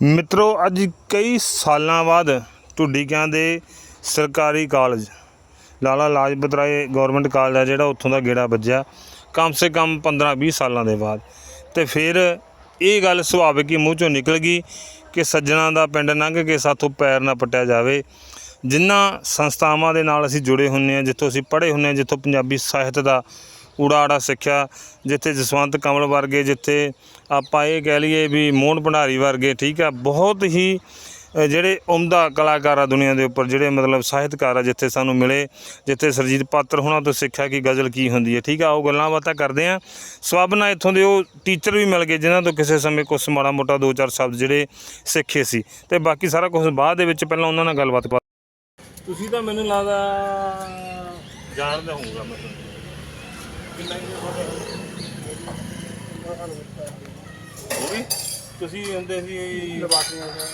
ਮਿੱਤਰੋ, ਅੱਜ ਕਈ ਸਾਲਾਂ ਬਾਅਦ ਢੁੱਡੀਕਿਆਂ ਦੇ ਸਰਕਾਰੀ college, Lala Lajpat Rai government college ਆ ਜਿਹੜਾ ਉੱਥੋਂ ਦਾ ਗੇੜਾ ਵੱਜਿਆ, ਕਮ ਸੇ ਕਮ 15-20 ਸਾਲਾਂ ਦੇ ਬਾਅਦ। ਤੇ ਫਿਰ ਇਹ ਗੱਲ ਸੁਭਾਵਿਕ ਹੀ ਮੂੰਹ ਚੋਂ ਨਿਕਲ ਗਈ ਕਿ ਸੱਜਣਾ ਦਾ ਪਿੰਡ ਲੰਘ ਕੇ ਸਾਥੋਂ ਪੈਰ ਨਾ ਪਟਿਆ ਜਾਵੇ। ਜਿਨ੍ਹਾਂ ਸੰਸਥਾਵਾਂ ਦੇ ਨਾਲ ਅਸੀਂ ਜੁੜੇ ਹੁੰਨੇ ਆ, ਜਿੱਥੋਂ ਅਸੀਂ ਪੜ੍ਹੇ ਹੁੰਨੇ ਆ, ਜਿੱਥੋਂ ਪੰਜਾਬੀ ਸਾਹਿਤ ਦਾ ਊੜਾ ਆੜਾ ਸਿੱਖਿਆ, ਜਿੱਥੇ ਜਸਵੰਤ ਕਮਲ ਵਰਗੇ, ਜਿੱਥੇ ਆਪਾਂ ਇਹ ਕਹਿ ਲਈਏ ਵੀ ਮੋਹਨ ਭੰਡਾਰੀ ਵਰਗੇ, ਠੀਕ ਆ, ਬਹੁਤ ਹੀ ਜਿਹੜੇ ਉਮਦਾ ਕਲਾਕਾਰ ਆ ਦੁਨੀਆ ਦੇ ਉੱਪਰ, ਜਿਹੜੇ ਮਤਲਬ ਸਾਹਿਤਕਾਰ ਆ ਜਿੱਥੇ ਸਾਨੂੰ ਮਿਲੇ, ਜਿੱਥੇ ਸਰਜੀਤ ਪਾਤਰ ਹੋਣਾ ਤੋਂ ਸਿੱਖਿਆ ਕਿ ਗਜ਼ਲ ਕੀ ਹੁੰਦੀ ਹੈ, ਠੀਕ ਆ, ਉਹ ਗੱਲਾਂ ਬਾਤਾਂ ਕਰਦੇ ਆ। ਸਵਾਬ ਨਾਲ ਇੱਥੋਂ ਦੇ ਉਹ ਟੀਚਰ ਵੀ ਮਿਲ ਗਏ, ਜਿਨ੍ਹਾਂ ਤੋਂ ਕਿਸੇ ਸਮੇਂ ਕੁਛ ਮਾੜਾ ਮੋਟਾ ਦੋ ਚਾਰ ਸ਼ਬਦ ਜਿਹੜੇ ਸਿੱਖੇ ਸੀ। ਤੇ ਬਾਕੀ ਸਾਰਾ ਕੁਝ ਬਾਅਦ ਦੇ ਵਿੱਚ ਪਹਿਲਾਂ ਉਹਨਾਂ ਨਾਲ ਗੱਲਬਾਤ ਕਰ ਤੁਸੀਂ ਤਾਂ ਮੈਨੂੰ ਲੱਗਦਾ, ਜਾਣਦੇ ਹੋਊਗਾ ਮੈਨੂੰ। ਕਿੰਨਾ ਹੀ ਤੁਸੀਂ ਹੁੰਦੇ ਸੀ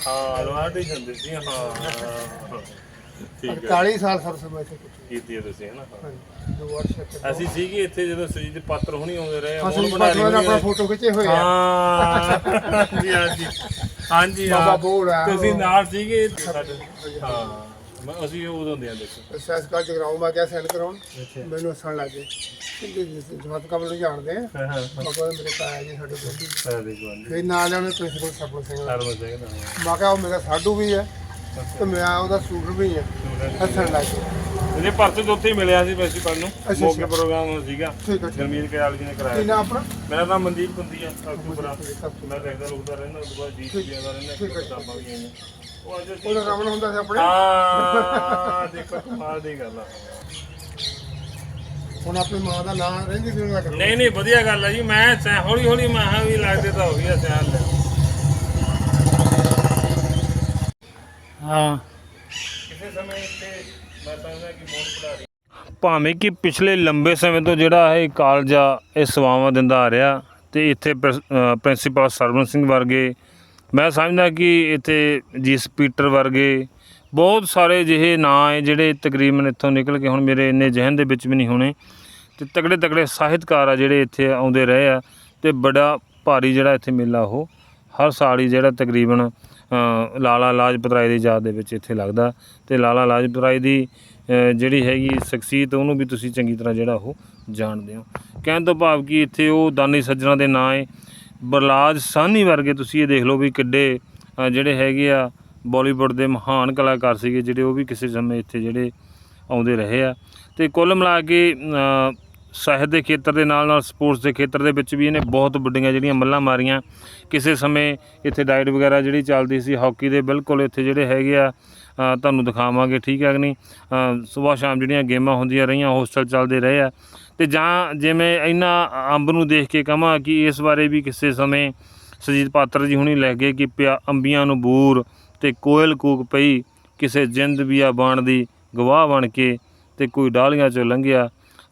ਹਾਂ ਲਵਾਟੀ ਹੁੰਦੇ ਸੀ ਹਾਂ। ਠੀਕ ਹੈ। 40 ਸਾਲ ਮੈਂ ਇੱਥੇ ਕੀਤੀ। ਕੀਤੀ ਹੈ ਤੁਸੀਂ ਹਨਾ? ਹਾਂ। ਦੋ ਵਰਸ਼ ਅਸੀਂ ਸੀਗੇ ਇੱਥੇ ਜਦੋਂ ਸਰੀਰ ਪਾਤਰ ਹੋਣੀ ਆਉਂਦੇ ਰਹੇ ਅਸੀਂ ਪਟਵਾ ਦਾ ਆਪਣਾ। ਫੋਟੋ ਖਿੱਚੇ ਹੋਏ ਆ। ਹਾਂ। ਹਾਂਜੀ ਹਾਂਜੀ। ਹਾਂਜੀ ਹਾਂ। ਬਾਬਾ ਬੋੜ ਆ। ਤੁਸੀਂ ਨਾਲ ਸੀਗੇ ਸਾਡੇ। ਹਾਂ। ਮੈਂ ਅਸੀਂ ਉਦੋਂ ਦੇ ਦੇਖੋ। ਸੈਸ ਕਾਲ ਜਗਰਾਉਂ ਮੈਂ ਕਿਹਾ ਸੈਂਡ ਕਰਾਉਣ ਮੈਨੂੰ ਹੱਸਣ ਲੱਗੇ ਜਵਾਬ ਕਮਲ ਨੂੰ ਜਾਣਦੇ ਆ। ਹਾਂ ਹਾਂ। ਮੇਰੇ ਤਾਇਆ ਜੀ ਸਾਡੇ ਹਾਂਜੀ ਫਿਰ ਨਾਲ ਉਹਨੇ ਪ੍ਰਿੰਸੀਪਲ ਸਰਪੰਚ ਸਿੰਘ। ਸਰਵ ਸਿੰਘ ਮੈਂ ਕਿਹਾ ਉਹ ਮੇਰਾ ਸਾਡੂ ਵੀ ਹੈ ਤੇ ਮੈਂ ਉਹਦਾ ਸਟੂਡੈਂਟ ਵੀ ਹਾਂ। ਹੱਸਣ ਲੱਗੇ ਇਹਨੇ ਪਰਸੋਂ ਤੋਂ ਉੱਥੇ ਹੀ ਮਿਲਿਆ ਸੀ ਪ੍ਰਿੰਸੀਪਲ ਨੂੰ ਅੱਛਾ। ਮੌਕੇ ਪ੍ਰੋਗਰਾਮ ਸੀਗਾ ਠੀਕ ਹੈ ਠੀਕ ਗਰਮੀਤ ਕਰਿਆਲ ਜੀ ਨੇ ਕੀ ਕਰਾਇਆ ਨਾ ਆਪਣਾ? ਮੇਰਾ ਨਾਮ ਮਨਦੀਪ ਕੁੰਦੀ ਆ ਅਕਤੂਬਰਾ ਠੀਕ ਮੈਂ ਦੇਖਦਾ ਲੁਕਦਾ ਰਹਿੰਦਾ ਉਸ ਤੋਂ ਬਾਅਦ ਜੀ ਪੀ ਦਾ ਰਹਿੰਦਾ ਹੈ। ਕਿਤਾਬਾਂ ਵੀ ਆਈਆਂ। ਉਹ ਅੱਜ ਅਸੀਂ- ਉਹਦਾ ਰਮਨ ਹੁੰਦਾ ਸੀ ਆਪਣੇ? ਹਾਂ ਦੇਖੋ ਕਮਾਲ ਦੀ ਗੱਲ ਆ। ਹੁਣ ਆਪਣੀ ਮਾਂ ਦਾ ਨਾਮ ਰਹਿੰਦੀ ਸੀ ਉਹਨਾਂ ਦਾ ਨਹੀਂ ਨਹੀਂ ਵਧੀਆ ਗੱਲ ਆ ਜੀ। ਮੈਂ ਸੈ- ਹੌਲੀ ਹੌਲੀ ਮਾਹਾਂ ਵੀ ਲੱਗਦੇ ਤਾਂ ਹੋ ਗਿਆ ਸਿਆਲ। ਲੈ ਹਾਂ। ਕਿਸੇ ਸਮੇਂ ਇੱਥੇ ਭਾਵੇਂ ਕਿ ਪਿਛਲੇ ਲੰਬੇ ਸਮੇਂ ਤੋਂ ਜਿਹੜਾ ਇਹ ਕਾਲਜ ਆ, ਇਹ ਸੇਵਾਵਾਂ ਦਿੰਦਾ ਆ ਰਿਹਾ ਤੇ ਇੱਥੇ ਪ੍ਰਿੰਸੀਪਲ ਸਰਵਨ ਸਿੰਘ ਵਰਗੇ, ਮੈਂ ਸਮਝਦਾ ਕਿ ਇੱਥੇ ਜੀ ਸਪੀਟਰ ਵਰਗੇ ਬਹੁਤ ਸਾਰੇ ਜਿਹੇ ਨਾਂ ਹੈ ਜਿਹੜੇ ਤਕਰੀਬਨ ਇੱਥੋਂ ਨਿਕਲ ਕੇ ਹੁਣ ਮੇਰੇ ਇੰਨੇ ਜ਼ਿਹਨ ਦੇ ਵਿੱਚ ਵੀ ਨਹੀਂ ਹੋਣੇ ਤੇ ਤਕੜੇ ਤਕੜੇ ਸਾਹਿਤਕਾਰ ਆ ਜਿਹੜੇ ਇੱਥੇ ਆਉਂਦੇ ਰਹੇ ਆ ਤੇ ਬੜਾ ਭਾਰੀ ਜਿਹੜਾ ਇੱਥੇ ਮੇਲਾ ਉਹ ਹਰ ਸਾਲ ਹੀ ਜਿਹੜਾ ਤਕਰੀਬਨ ਲਾਲਾ ਲਾਜਪਤ ਰਾਏ ਦੀ ਯਾਦ ਦੇ ਵਿੱਚ ਇੱਥੇ ਲੱਗਦਾ। ਤੇ ਲਾਲਾ ਲਾਜਪਤ ਰਾਏ ਦੀ ਜਿਹੜੀ ਹੈਗੀ ਸ਼ਖਸੀਅਤ, ਉਹਨੂੰ ਵੀ ਤੁਸੀਂ ਚੰਗੀ ਤਰ੍ਹਾਂ ਜਿਹੜਾ ਉਹ ਜਾਣਦੇ ਹੋ। ਕਹਿਣ ਤੋਂ ਭਾਵ ਕਿ ਇੱਥੇ ਉਹ ਦਾਨੀ ਸੱਜਣਾ ਦੇ ਨਾਂ ਹੈ ਬਰਲਾਜ ਸਾਹਨੀ ਵਰਗੇ ਤੁਸੀਂ ਇਹ ਦੇਖ ਲਓ ਵੀ ਕਿੱਡੇ ਜਿਹੜੇ ਹੈਗੇ ਆ ਬਾਲੀਵੁੱਡ ਦੇ ਮਹਾਨ ਕਲਾਕਾਰ ਸੀਗੇ, ਜਿਹੜੇ ਉਹ ਵੀ ਕਿਸੇ ਸਮੇਂ ਇੱਥੇ ਜਿਹੜੇ ਆਉਂਦੇ ਰਹੇ ਆ। ਤੇ ਕੁੱਲ ਮਿਲਾ ਕੇ ਸਾਹਿਤ ਦੇ ਖੇਤਰ ਦੇ ਨਾਲ ਨਾਲ ਸਪੋਰਟਸ ਦੇ ਖੇਤਰ ਦੇ ਵਿੱਚ ਵੀ ਇਹਨੇ ਬਹੁਤ ਵੱਡੀਆਂ ਜਿਹੜੀਆਂ ਮੱਲਾਂ ਮਾਰੀਆਂ। ਕਿਸੇ ਸਮੇਂ ਇੱਥੇ ਡਾਈਟ ਵਗੈਰਾ ਜਿਹੜੀ ਚੱਲਦੀ ਸੀ, ਹਾਕੀ ਦੇ ਬਿਲਕੁਲ ਇੱਥੇ ਜਿਹੜੇ ਹੈਗੇ ਆ ਤੁਹਾਨੂੰ ਦਿਖਾਵਾਂਗੇ, ਠੀਕ ਹੈ ਕਿ ਨਹੀਂ? ਸਵੇਰ ਸ਼ਾਮ ਜਿਹੜੀਆਂ ਗੇਮਾਂ ਹੁੰਦੀਆਂ ਰਹੀਆਂ ਹੋਸਟਲ ਚੱਲਦੇ ਰਹੇ ਆ। ਤੇ ਜਾਂ ਜਿਵੇਂ ਇਹਨਾਂ ਅੰਬ ਨੂੰ ਦੇਖ ਕੇ ਕਹਾਂ ਕਿ ਇਸ ਬਾਰੇ ਵੀ ਕਿਸੇ ਸਮੇਂ ਸੁਰਜੀਤ ਪਾਤਰ ਜੀ ਹੁਣੀ ਲੈ ਗਏ ਕਿ ਪਿਆ ਅੰਬੀਆਂ ਨੂੰ ਬੂਰ ਤੇ ਕੋਇਲ ਕੂਕ ਪਈ, ਕਿਸੇ ਜਿੰਦ ਵੀ ਆ ਬਾਣ ਦੀ ਗਵਾਹ ਬਣ ਕੇ ਤੇ ਕੋਈ ਡਾਲੀਆਂ ਚੋਂ ਲੰਘਿਆ।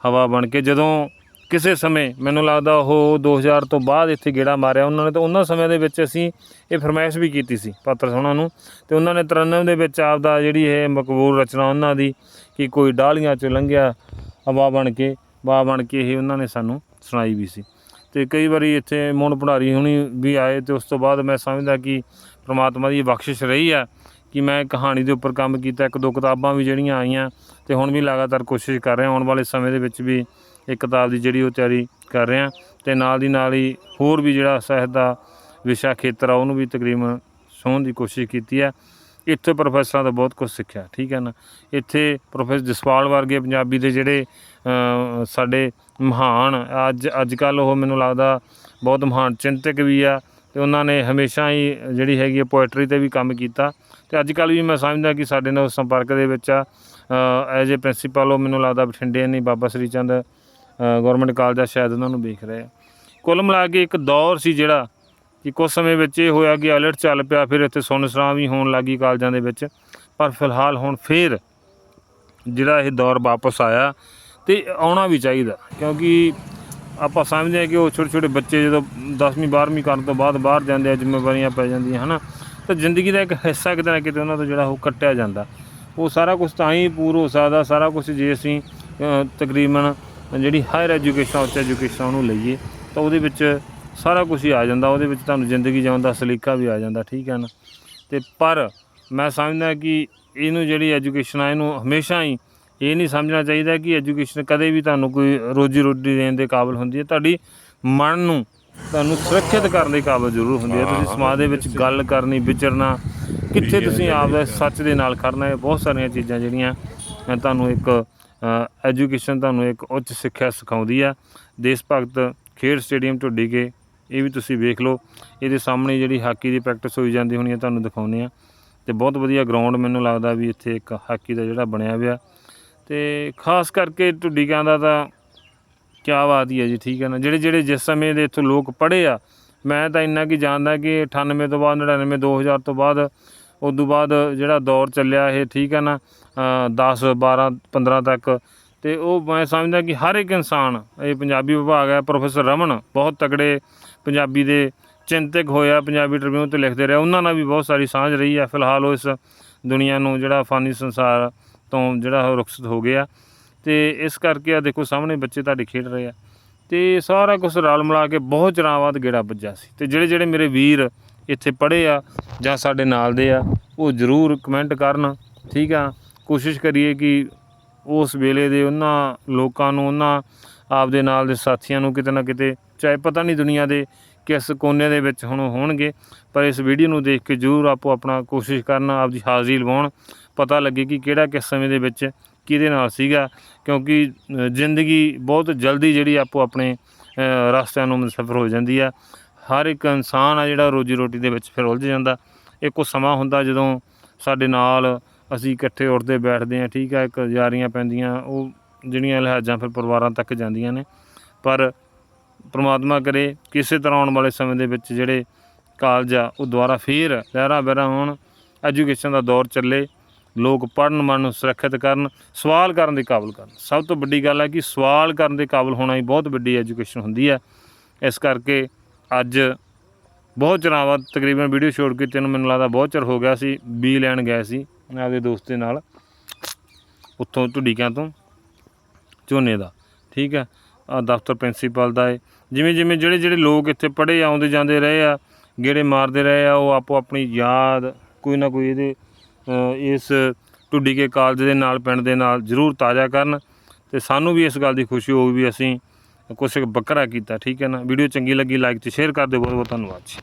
ਹਵਾ ਬਣ ਕੇ, ਜਦੋਂ ਕਿਸੇ ਸਮੇਂ ਮੈਨੂੰ ਲੱਗਦਾ ਉਹ 2000 ਤੋਂ ਬਾਅਦ ਇੱਥੇ ਗੇੜਾ ਮਾਰਿਆ ਉਹਨਾਂ ਨੇ, ਤਾਂ ਉਹਨਾਂ ਸਮਿਆਂ ਦੇ ਵਿੱਚ ਅਸੀਂ ਇਹ ਫਰਮਾਇਸ਼ ਵੀ ਕੀਤੀ ਸੀ ਪਾਤਰ ਸੋਹਣਾ ਨੂੰ। ਤੇ ਉਹਨਾਂ ਨੇ 93 ਦੇ ਵਿੱਚ ਆਪਦਾ ਜਿਹੜੀ ਇਹ ਮਕਬੂਲ ਰਚਨਾ ਉਹਨਾਂ ਦੀ ਕਿ ਕੋਈ ਡਾਲੀਆਂ ਚੋਂ ਲੰਘਿਆ, ਹਵਾ ਬਣ ਕੇ ਵਾ ਬਣ ਕੇ ਇਹ ਉਹਨਾਂ ਨੇ ਸਾਨੂੰ ਸੁਣਾਈ ਵੀ ਸੀ। ਤੇ ਕਈ ਵਾਰੀ ਇੱਥੇ ਮੋਹਨ ਭੰਡਾਰੀ ਹੁਣੀ ਵੀ ਆਏ, ਤੇ ਉਸ ਤੋਂ ਬਾਅਦ ਮੈਂ ਸਮਝਦਾ ਕਿ ਪ੍ਰਮਾਤਮਾ ਦੀ ਬਖਸ਼ਿਸ਼ ਰਹੀ ਆ। ਕਿ ਮੈਂ ਕਹਾਣੀ ਦੇ ਉੱਪਰ ਕੰਮ ਕੀਤਾ, ਇੱਕ ਦੋ ਕਿਤਾਬਾਂ ਵੀ ਜਿਹੜੀਆਂ ਆਈਆਂ ਤੇ ਹੁਣ ਵੀ ਲਗਾਤਾਰ ਕੋਸ਼ਿਸ਼ ਕਰ ਰਿਹਾ, ਆਉਣ ਵਾਲੇ ਸਮੇਂ ਦੇ ਵਿੱਚ ਵੀ ਇੱਕ ਕਿਤਾਬ ਦੀ ਜਿਹੜੀ ਉਹ ਤਿਆਰੀ ਕਰ ਰਿਹਾ ਤੇ ਨਾਲ ਦੀ ਨਾਲ ਹੀ ਹੋਰ ਵੀ ਜਿਹੜਾ ਸਾਹਿਤ ਦਾ ਵਿਸ਼ਾ ਖੇਤਰ ਆ, ਉਹਨੂੰ ਵੀ ਤਕਰੀਬਨ ਸੌਣ ਦੀ ਕੋਸ਼ਿਸ਼ ਕੀਤੀ ਹੈ। ਇੱਥੇ ਪ੍ਰੋਫੈਸਰਾਂ ਦਾ ਬਹੁਤ ਕੁਝ ਸਿੱਖਿਆ, ਠੀਕ ਹੈ ਨਾ? ਇੱਥੇ ਪ੍ਰੋਫੈਸਰ ਜਸਪਾਲ ਵਰਗੇ ਪੰਜਾਬੀ ਦੇ ਜਿਹੜੇ ਸਾਡੇ ਮਹਾਨ, ਅੱਜ ਅੱਜ ਕੱਲ ਉਹ ਮੈਨੂੰ ਲੱਗਦਾ ਬਹੁਤ ਮਹਾਨ ਚਿੰਤਕ ਵੀ ਆ ਤੇ ਉਹਨਾਂ ਨੇ ਹਮੇਸ਼ਾ ਹੀ ਜਿਹੜੀ ਹੈਗੀ ਹੈ ਪੋਇਟਰੀ ਤੇ ਵੀ ਕੰਮ ਕੀਤਾ। ਤੇ ਅੱਜ ਕੱਲ ਵੀ ਮੈਂ ਸਮਝਦਾ ਕਿ ਸਾਡੇ ਨਾਲ ਸੰਪਰਕ ਦੇ ਵਿੱਚ ਆ। ਐਜ਼ ਏ ਪ੍ਰਿੰਸੀਪਲ ਉਹ ਮੈਨੂੰ ਲੱਗਦਾ ਬਠਿੰਡੇ ਨਹੀਂ, ਬਾਬਾ ਸ੍ਰੀ ਚੰਦ ਗਵਰਨਮੈਂਟ ਕਾਲਜ ਆ, ਸ਼ਾਇਦ ਉਹਨਾਂ ਨੂੰ ਵੇਖ ਰਹੇ ਆ। ਕੁੱਲ ਮਿਲਾ ਕੇ ਇੱਕ ਦੌਰ ਸੀ ਜਿਹੜਾ ਕਿ ਕੁਝ ਸਮੇਂ ਵਿੱਚ ਇਹ ਹੋਇਆ ਕਿ ਅਲਰਟ ਚੱਲ ਪਿਆ, ਫਿਰ ਇੱਥੇ ਸੁੰਨਸਰਾਂ ਵੀ ਹੋਣ ਲੱਗੀ ਕਾਲਜਾਂ ਦੇ ਵਿੱਚ। ਪਰ ਫਿਲਹਾਲ ਹੁਣ ਫੇਰ ਜਿਹੜਾ ਇਹ ਦੌਰ ਵਾਪਸ ਆਇਆ ਤੇ ਆਉਣਾ ਵੀ ਚਾਹੀਦਾ, ਕਿਉਂਕਿ ਆਪਾਂ ਸਮਝਦੇ ਹਾਂ ਕਿ ਉਹ ਛੋਟੇ ਛੋਟੇ ਬੱਚੇ ਜਦੋਂ 10ਵੀਂ 12ਵੀਂ ਕਰਨ ਤੋਂ ਬਾਅਦ ਬਾਹਰ ਜਾਂਦੇ ਆ, ਜ਼ਿੰਮੇਵਾਰੀਆਂ ਪੈ ਜਾਂਦੀਆਂ, ਹਨਾ? ਤਾਂ ਜ਼ਿੰਦਗੀ ਦਾ ਇੱਕ ਹਿੱਸਾ ਕਿਤੇ ਨਾ ਕਿਤੇ ਉਹਨਾਂ ਤੋਂ ਜਿਹੜਾ ਉਹ ਕੱਟਿਆ ਜਾਂਦਾ। ਉਹ ਸਾਰਾ ਕੁਝ ਤਾਂ ਹੀ ਪੂਰ ਹੋ ਸਕਦਾ, ਸਾਰਾ ਕੁਝ ਜੇ ਅਸੀਂ ਤਕਰੀਬਨ ਜਿਹੜੀ ਹਾਇਰ ਐਜੂਕੇਸ਼ਨ ਉੱਚ ਐਜੂਕੇਸ਼ਨ ਉਹਨੂੰ ਲਈਏ, ਤਾਂ ਉਹਦੇ ਵਿੱਚ ਸਾਰਾ ਕੁਝ ਹੀ ਆ ਜਾਂਦਾ। ਉਹਦੇ ਵਿੱਚ ਤੁਹਾਨੂੰ ਜ਼ਿੰਦਗੀ ਜਿਉਣ ਦਾ ਸਲੀਕਾ ਵੀ ਆ ਜਾਂਦਾ, ਠੀਕ ਹੈ ਨਾ? ਤੇ ਪਰ ਮੈਂ ਸਮਝਦਾ ਕਿ ਇਹਨੂੰ ਜਿਹੜੀ ਐਜੂਕੇਸ਼ਨ ਆ, ਇਹਨੂੰ ਹਮੇਸ਼ਾ ਹੀ ਇਹ ਨਹੀਂ ਸਮਝਣਾ ਚਾਹੀਦਾ ਕਿ ਐਜੂਕੇਸ਼ਨ ਕਦੇ ਵੀ ਤੁਹਾਨੂੰ ਕੋਈ ਰੋਜੀ ਰੋਟੀ ਦੇਣ ਦੇ ਕਾਬਿਲ ਹੁੰਦੀ ਹੈ। ਤੁਹਾਡੀ ਮਨ ਨੂੰ ਤੁਹਾਨੂੰ ਸੁਰੱਖਿਅਤ ਕਰਨ ਦੇ ਕਾਬਿਲ ਜ਼ਰੂਰ ਹੁੰਦੀ ਹੈ। ਤੁਸੀਂ ਸਮਾਜ ਦੇ ਵਿੱਚ ਗੱਲ ਕਰਨੀ ਵਿਚਰਨਾ ਕਿੱਥੇ ਤੁਸੀਂ ਆਪ ਦਾ ਸੱਚ ਦੇ ਨਾਲ ਖੜਨਾ ਹੈ ਬਹੁਤ ਸਾਰੀਆਂ ਚੀਜ਼ਾਂ ਜਿਹੜੀਆਂ ਤੁਹਾਨੂੰ ਇੱਕ ਐਜੂਕੇਸ਼ਨ ਤੁਹਾਨੂੰ ਇੱਕ ਉੱਚ ਸਿੱਖਿਆ ਸਿਖਾਉਂਦੀ ਆ। ਦੇਸ਼ ਭਗਤ ਖੇਡ ਸਟੇਡੀਅਮ ਢੁੱਡੀ ਕੇ ਇਹ ਵੀ ਤੁਸੀਂ ਵੇਖ ਲਓ। ਇਹਦੇ ਸਾਹਮਣੇ ਜਿਹੜੀ ਹਾਕੀ ਦੀ ਪ੍ਰੈਕਟਿਸ ਹੋਈ ਜਾਂਦੀ ਹੋਣੀ ਹੈ ਤੁਹਾਨੂੰ ਦਿਖਾਉਂਦੇ ਆ। ਤੇ ਬਹੁਤ ਵਧੀਆ ਗਰਾਊਂਡ ਮੈਨੂੰ ਲੱਗਦਾ ਵੀ ਇੱਥੇ ਇੱਕ ਹਾਕੀ ਦਾ ਜਿਹੜਾ ਬਣਿਆ ਹੋਇਆ। ਤੇ ਖਾਸ ਕਰਕੇ ਢੁੱਡੀਕਾਂ ਦਾ ਤਾਂ ਕਿਆ ਬਾਤ ਹੀ ਹੈ ਜੀ ਠੀਕ ਹੈ ਨਾ। ਜਿਹੜੇ ਜਿਹੜੇ ਜਿਸ ਸਮੇਂ ਦੇ ਇੱਥੋਂ ਲੋਕ ਪੜ੍ਹੇ ਆ ਮੈਂ ਤਾਂ ਇੰਨਾ ਕੀ ਜਾਣਦਾ ਕਿ 98 ਤੋਂ ਬਾਅਦ 99 2000 ਤੋਂ ਬਾਅਦ ਉਸ ਤੋਂ ਬਾਅਦ ਜਿਹੜਾ ਦੌਰ ਚੱਲਿਆ ਇਹ ਠੀਕ ਹੈ ਨਾ ਅ, 10 12 15 ਤੱਕ। ਤੇ ਉਹ ਮੈਂ ਸਮਝਦਾ ਕਿ ਹਰ ਇੱਕ ਇਨਸਾਨ ਇਹ ਪੰਜਾਬੀ ਵਿਭਾਗ ਹੈ ਪ੍ਰੋਫੈਸਰ ਰਮਨ ਬਹੁਤ ਤਕੜੇ ਪੰਜਾਬੀ ਦੇ ਚਿੰਤਕ ਹੋਇਆ ਪੰਜਾਬੀ ਟ੍ਰਿਬਿਊਨ ਤੇ ਲਿਖਦੇ ਰਹੇ। ਉਹਨਾਂ ਨਾਲ ਵੀ ਬਹੁਤ ਸਾਰੀ ਸਾਂਝ ਰਹੀ ਹੈ। ਫਿਲਹਾਲ ਉਹ ਇਸ ਦੁਨੀਆ ਨੂੰ ਜਿਹੜਾ ਫਾਨੀ ਸੰਸਾਰ ਤੋਂ ਜਿਹੜਾ ਉਹ ਰੁਖਸਤ ਹੋ ਗਿਆ। ਤੇ ਇਸ ਕਰਕੇ ਆ ਦੇਖੋ ਸਾਹਮਣੇ ਬੱਚੇ ਤੁਹਾਡੇ ਖੇਡ ਰਹੇ ਆ। ਤੇ ਸਾਰਾ ਕੁਝ ਰਲ ਮਿਲਾ ਕੇ ਬਹੁਤ ਚਿਰਾਂ ਬਾਅਦ ਗੇੜਾ ਵੱਜਾ ਸੀ। ਤੇ ਜਿਹੜੇ ਜਿਹੜੇ ਮੇਰੇ ਵੀਰ ਇੱਥੇ ਪੜ੍ਹੇ ਆ ਜਾਂ ਸਾਡੇ ਨਾਲ ਦੇ ਆ, ਉਹ ਜ਼ਰੂਰ ਕਮੈਂਟ ਕਰਨ, ਠੀਕ ਆ? ਕੋਸ਼ਿਸ਼ ਕਰੀਏ ਕਿ ਉਸ ਵੇਲੇ ਦੇ ਉਹਨਾਂ ਲੋਕਾਂ ਨੂੰ, ਉਹਨਾਂ ਆਪਦੇ ਨਾਲ ਦੇ ਸਾਥੀਆਂ ਨੂੰ ਕਿਤੇ ਨਾ ਕਿਤੇ, ਚਾਹੇ ਪਤਾ ਨਹੀਂ ਦੁਨੀਆ ਦੇ ਕਿਸ ਕੋਨੇ ਦੇ ਵਿੱਚ ਹੁਣ ਉਹ ਹੋਣਗੇ, ਪਰ ਇਸ ਵੀਡੀਓ ਨੂੰ ਦੇਖ ਕੇ ਜ਼ਰੂਰ ਆਪੋ ਆਪਣਾ ਕੋਸ਼ਿਸ਼ ਕਰਨ, ਆਪਦੀ ਹਾਜ਼ਰੀ ਲਵਾਉਣ, ਪਤਾ ਲੱਗੇ ਕਿ ਕਿਹੜਾ ਕਿਸ ਸਮੇਂ ਦੇ ਵਿੱਚ ਕਿਹਦੇ ਨਾਲ ਸੀਗਾ, ਕਿਉਂਕਿ ਜ਼ਿੰਦਗੀ ਬਹੁਤ ਜਲਦੀ ਜਿਹੜੀ ਆਪੋ ਆਪਣੇ ਰਸਤਿਆਂ ਨੂੰ ਮੁਸਫਰ ਹੋ ਜਾਂਦੀ ਆ। ਹਰ ਇੱਕ ਇਨਸਾਨ ਆ ਜਿਹੜਾ ਰੋਜੀ ਰੋਟੀ ਦੇ ਵਿੱਚ ਫਿਰ ਉਲਝ ਜਾਂਦਾ। ਇੱਕ ਉਹ ਸਮਾਂ ਹੁੰਦਾ ਜਦੋਂ ਸਾਡੇ ਨਾਲ ਅਸੀਂ ਇਕੱਠੇ ਉੱਠਦੇ ਬੈਠਦੇ ਆ ਠੀਕ ਆ, ਇੱਕ ਯਾਰੀਆਂ ਪੈਂਦੀਆਂ, ਉਹ ਜਿਹੜੀਆਂ ਲਿਹਾਜ਼ਾਂ ਫਿਰ ਪਰਿਵਾਰਾਂ ਤੱਕ ਜਾਂਦੀਆਂ ਨੇ। ਪਰ ਪ੍ਰਮਾਤਮਾ ਕਰੇ, ਕਿਸੇ ਤਰ੍ਹਾਂ ਆਉਣ ਵਾਲੇ ਸਮੇਂ ਦੇ ਵਿੱਚ ਜਿਹੜੇ ਕਾਲਜ ਆ, ਉਹ ਦੁਬਾਰਾ ਫੇਰ ਲਹਿਰਾ ਬਹਿਰਾ ਹੋਣ, ਐਜੂਕੇਸ਼ਨ ਦਾ ਦੌਰ ਚੱਲੇ ਲੋਕ ਪੜ੍ਹਨ, ਮਨ ਨੂੰ ਸੁਰੱਖਿਅਤ ਕਰਨ, ਸਵਾਲ ਕਰਨ ਦੇ ਕਾਬਿਲ ਕਰਨ। ਸਭ ਤੋਂ ਵੱਡੀ ਗੱਲ ਹੈ ਕਿ ਸਵਾਲ ਕਰਨ ਦੇ ਕਾਬਿਲ ਹੋਣਾ ਹੀ ਬਹੁਤ ਵੱਡੀ ਐਜੂਕੇਸ਼ਨ ਹੁੰਦੀ ਹੈ। ਇਸ ਕਰਕੇ ਅੱਜ ਬਹੁਤ ਚਿਰਾਂ ਬਾਅਦ ਤਕਰੀਬਨ ਵੀਡੀਓ ਸ਼ੂਟ ਕੀਤੇ ਨੂੰ ਮੈਨੂੰ ਲੱਗਦਾ ਬਹੁਤ ਚਿਰ ਹੋ ਗਿਆ ਸੀ, ਬੀ ਲੈਣ ਗਏ ਸੀ ਆਪਦੇ ਦੋਸਤ ਦੇ ਨਾਲ, ਉੱਥੋਂ ਢੁੱਡੀਕਿਆਂ ਤੋਂ, ਝੋਨੇ ਦਾ। ਠੀਕ ਹੈ ਦਫ਼ਤਰ ਪ੍ਰਿੰਸੀਪਲ ਦਾ ਹੈ ਜਿਵੇਂ ਜਿਵੇਂ ਜਿਹੜੇ ਜਿਹੜੇ ਲੋਕ ਇੱਥੇ ਪੜ੍ਹੇ ਆਉਂਦੇ ਜਾਂਦੇ ਰਹੇ ਆ, ਗੇੜੇ ਮਾਰਦੇ ਰਹੇ ਆ, ਉਹ ਆਪੋ ਆਪਣੀ ਯਾਦ, ਕੋਈ ਨਾ ਕੋਈ ਇਹਦੇ ਇਸ ਟੁੱਡੀ ਕੇ ਕਾਲਜ ਦੇ ਨਾਲ, ਪਿੰਡ ਦੇ ਨਾਲ ਜ਼ਰੂਰ ਤਾਜ਼ਾ ਕਰਨ ਤੇ ਸਾਨੂੰ ਵੀ ਇਸ ਗੱਲ ਦੀ ਖੁਸ਼ੀ ਹੋਊ ਵੀ ਅਸੀਂ ਕੁਛ ਬੱਕਰਾ ਕੀਤਾ, ਠੀਕ ਹੈ ਨਾ? ਵੀਡੀਓ ਚੰਗੀ ਲੱਗੀ ਲਾਈਕ ਤੇ ਸ਼ੇਅਰ ਕਰ ਦਿਓ ਬਹੁਤ ਬਹੁਤ ਧੰਨਵਾਦ ਜੀ।